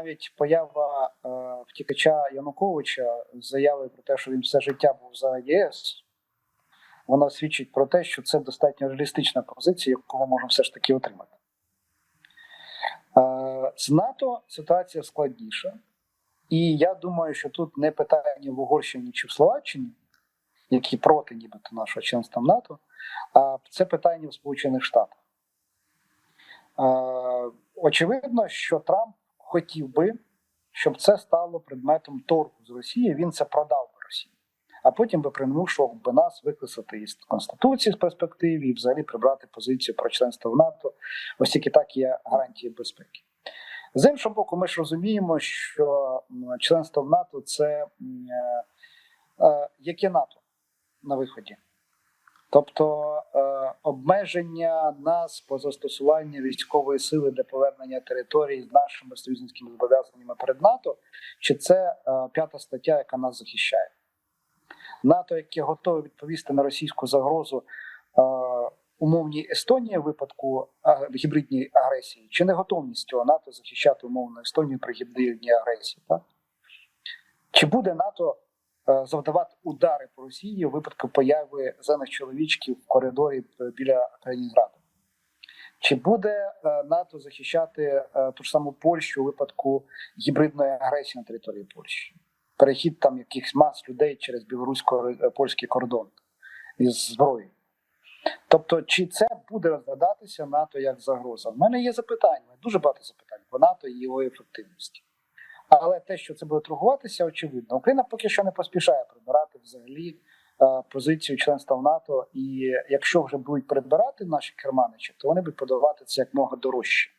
навіть поява е, втікача Януковича з заявою про те, що він все життя був за ЄС, вона свідчить про те, що це достатньо реалістична позиція, яку ми можемо все ж таки отримати. Е, з НАТО ситуація складніша, і я думаю, що тут не питання в Угорщині чи в Словаччині, які проти нібито нашого членства в НАТО, а це питання в Сполучених Штатах. Е, очевидно, що Трамп хотів би, щоб це стало предметом торгу з Росією. Він це продав би Росії, а потім би примушував би нас викласти із конституції з перспективи і взагалі прибрати позицію про членство в НАТО, ось тільки так є гарантії безпеки. З іншого боку, ми ж розуміємо, що членство в НАТО це е, е, яке НАТО на виході. Тобто е, обмеження нас по застосуванню військової сили для повернення територій з нашими союзницькими зобов'язаннями перед НАТО, чи це е, п'ята стаття, яка нас захищає? НАТО, яке готове відповісти на російську загрозу е, умовній Естонії в випадку гібридній агресії, чи не готовність цього НАТО захищати умовно Естонію при гібридній агресії? Так? Чи буде НАТО завдавати удари по Росії у випадку появи зелених чоловічків в коридорі е, біля Калінінграду? Чи буде е, НАТО захищати е, ту ж саму Польщу у випадку гібридної агресії на території Польщі? Перехід там якихось мас людей через білорусько-польський кордон із зброєю? Тобто, чи це буде розглядатися НАТО як загроза? В мене є запитання, дуже багато запитань по НАТО і його ефективності. Але те, що це буде торгуватися, очевидно. Україна поки що не поспішає прибирати взагалі е, позицію членства в НАТО. І якщо вже будуть придбирати наші керманичі, то вони будуть подавати це як мога дорожче.